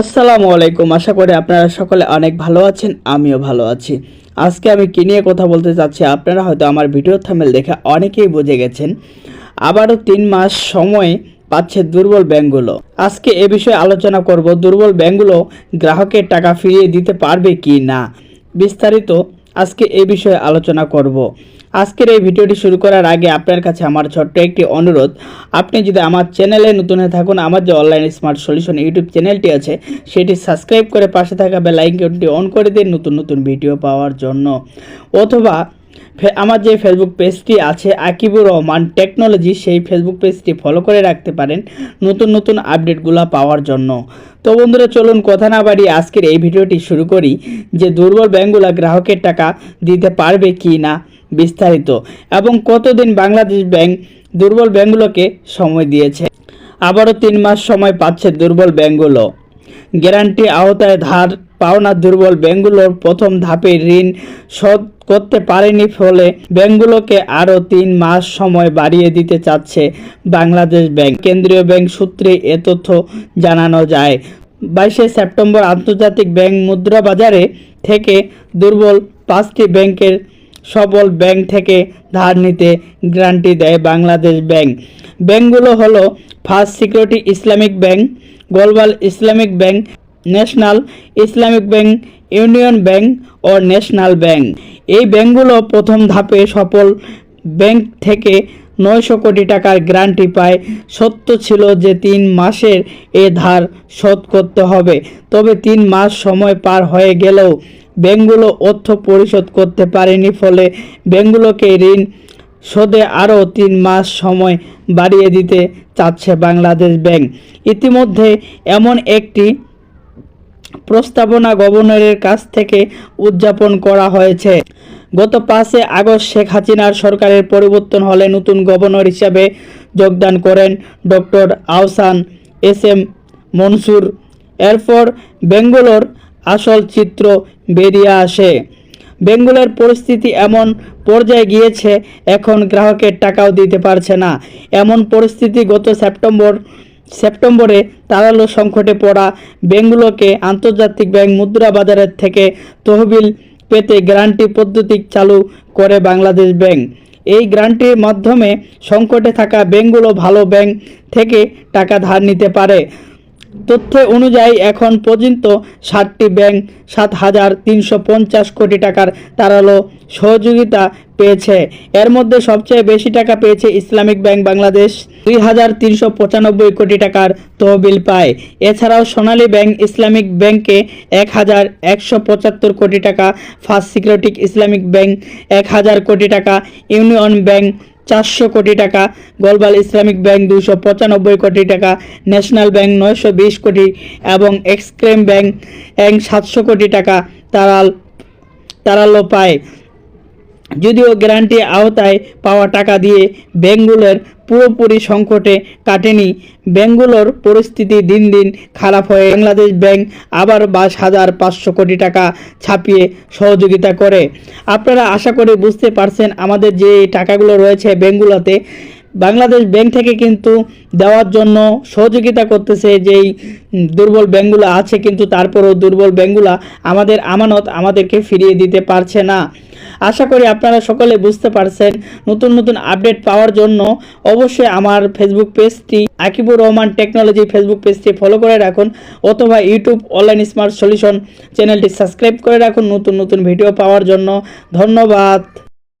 আসসালামু আলাইকুম। আশা করি আপনারা সকলে অনেক ভালো আছেন, আমিও ভালো আছি। আজকে আমি কি নিয়ে কথা বলতে চাচ্ছি, আপনারা হয়তো আমার ভিডিও থামেল দেখে অনেকেই বুঝে গেছেন। আবারও তিন মাস সময় পাচ্ছে দুর্বল ব্যাংকগুলো। আজকে এ বিষয়ে আলোচনা করব, দুর্বল ব্যাংকগুলো গ্রাহকের টাকা ফিরিয়ে দিতে পারবে কি না? বিস্তারিত আজকে এ বিষয়ে আলোচনা করব। আজকের এই ভিডিওটি শুরু করার আগে আপনার কাছে আমার ছোট্ট একটি অনুরোধ। আপনি যদি আমার চ্যানেলে নতুন হয়ে থাকুন, আমার যে অনলাইন স্মার্ট সলিউশন ইউটিউব চ্যানেলটি আছে, সেটি সাবস্ক্রাইব করে পাশে থাকা বেল আইকনটি অন করে দিন নতুন নতুন ভিডিও পাওয়ার জন্য। অথবা আমার যে ফেসবুক পেজটি আছে, আকিবুর রহমান টেকনোলজি সেই ফেসবুক পেজটি ফলো করে রাখতে পারেন নতুন নতুন আপডেটগুলো পাওয়ার জন্য। তো বন্ধুরা, চলুন কথা না বাড়িয়ে আজকের এই ভিডিওটি শুরু করি যে দুর্বল ব্যাংকগুলো গ্রাহকের টাকা দিতে পারবে কি না। বিস্তারিত এবং কতদিন বাংলাদেশ ব্যাংক, দুর্বল ব্যাংকগুলোকে সময় দিয়েছে। আবারও তিন মাস সময় পাচ্ছে দুর্বল ব্যাংকগুলো। গ্যারান্টি আওতায় ধার পাওনা দুর্বল ব্যাংকগুলোর প্রথম ধাপে ঋণ শোধ করতে পারেনি ফলে ব্যাংকগুলোকে আরও তিন মাস সময় বাড়িয়ে দিতে চাচ্ছে বাংলাদেশ ব্যাংক। কেন্দ্রীয় ব্যাংক সূত্রে এ তথ্য জানানো যায়, বাইশে সেপ্টেম্বর আন্তর্জাতিক ব্যাংক মুদ্রা বাজারে থেকে দুর্বল পাঁচটি ব্যাংকের সবল ব্যাংক থেকে ধার নিতে গ্যারান্টি দেয় বাংলাদেশ ব্যাংক। ব্যাংকগুলো হলো first security Islamic bank, global Islamic bank, national Islamic bank, union bank ও ন্যাশনাল ব্যাংক। এই ব্যাংকগুলো প্রথম ধাপে সফল ব্যাংক থেকে নয়শো কোটি টাকার গ্যারান্টি পায়। সত্য ছিল যে তিন মাসের এ ধার শোধ করতে হবে। তবে তিন মাস সময় পার হয়ে গেলেও ব্যাংকগুলো অর্থ পরিশোধ করতে পারেনি ফলে ব্যাংকগুলোকে ঋণ শোধে আরও তিন মাস সময় বাড়িয়ে দিতে চাচ্ছে বাংলাদেশ ব্যাংক। ইতিমধ্যে এমন একটি প্রস্তাবনা গভর্নরের কাছ থেকে উদযাপন করা হয়েছে। গত পাঁচে আগস্ট শেখ হাসিনার সরকারের পরিবর্তন হলে নতুন গভর্নর হিসাবে যোগদান করেন doctor Ahsan S M Mansur. এরপর বেঙ্গলোর আসল চিত্র বেরিয়ে আসে। বেঙ্গলের পরিস্থিতি এমন পর্যায়ে গিয়েছে, এখন গ্রাহকের টাকাও দিতে পারছে না। এমন পরিস্থিতি গত সেপ্টেম্বর, সেপ্টেম্বরে তারালো সংকটে পড়া ব্যাংকগুলোকে আন্তর্জাতিক ব্যাংক মুদ্রা বাজারের থেকে তহবিল পেতে গ্রান্টি পদ্ধতি চালু করে বাংলাদেশ ব্যাংক। এই গ্রান্টির মাধ্যমে সংকটে থাকা ব্যাংকগুলো ভালো ব্যাংক থেকে টাকা ধার নিতে পারে। তথ্য অনুযায়ী এখন পর্যন্ত ষাটটি ব্যাংক সাত হাজার তিনশো পঞ্চাশ কোটি টাকার তারালো সহযোগিতা পেয়েছে। এর মধ্যে সবচেয়ে বেশি টাকা পেয়েছে ইসলামিক ব্যাংক বাংলাদেশ। দুই হাজার তিনশো পঁচানব্বই কোটি টাকার তহবিল পায়। এছাড়াও সোনালী ব্যাংক ইসলামিক ব্যাংকে এক হাজার একশো পঁচাত্তর কোটি টাকা, ফার্স্ট সিকিউরিটি ইসলামিক ব্যাংক এক হাজার কোটি টাকা, ইউনিয়ন ব্যাংক চারশো কোটি টাকা, গ্লোবাল ইসলামিক ব্যাংক দুশো পঁচানব্বই কোটি টাকা, ন্যাশনাল ব্যাংক নয়শো বিশ কোটি এবং এক্সক্রেম ব্যাংক সাতশো কোটি টাকা তারাল তারালো পায়। যদিও গ্যারান্টি আওতায় পাওয়া টাকা দিয়ে ব্যাংকগুলোর পুরোপুরি সংকটে কাটেনি। ব্যাংকগুলোর পরিস্থিতি দিন দিন খারাপ হয়ে বাংলাদেশ ব্যাংক আবার বাইশ হাজার পাঁচশো কোটি টাকা ছাপিয়ে সহযোগিতা করে। আপনারা আশা করি বুঝতে পারছেন আমাদের যে টাকাগুলো রয়েছে ব্যাংকগুলোতে বাংলাদেশ ব্যাংক থেকে কিন্তু দেওয়ার জন্য সহযোগিতা করতেছে যেই দুর্বল ব্যাংকগুলো আছে, কিন্তু তারপরেও দুর্বল ব্যাংকগুলো আমাদের আমানত আমাদেরকে ফিরিয়ে দিতে পারছে না। আশা করি আপনারা সকলে বুঝতে পারছেন নতুন নতুন আপডেট পাওয়ার জন্য অবশ্যই আমার ফেসবুক পেজটি আকিবুর রহমান টেকনোলজি ফেসবুক পেজটি ফলো করে রাখুন অথবা ইউটিউব অনলাইন স্মার্ট সলিউশন চ্যানেলটি সাবস্ক্রাইব করে রাখুন নতুন নতুন ভিডিও পাওয়ার জন্য। ধন্যবাদ।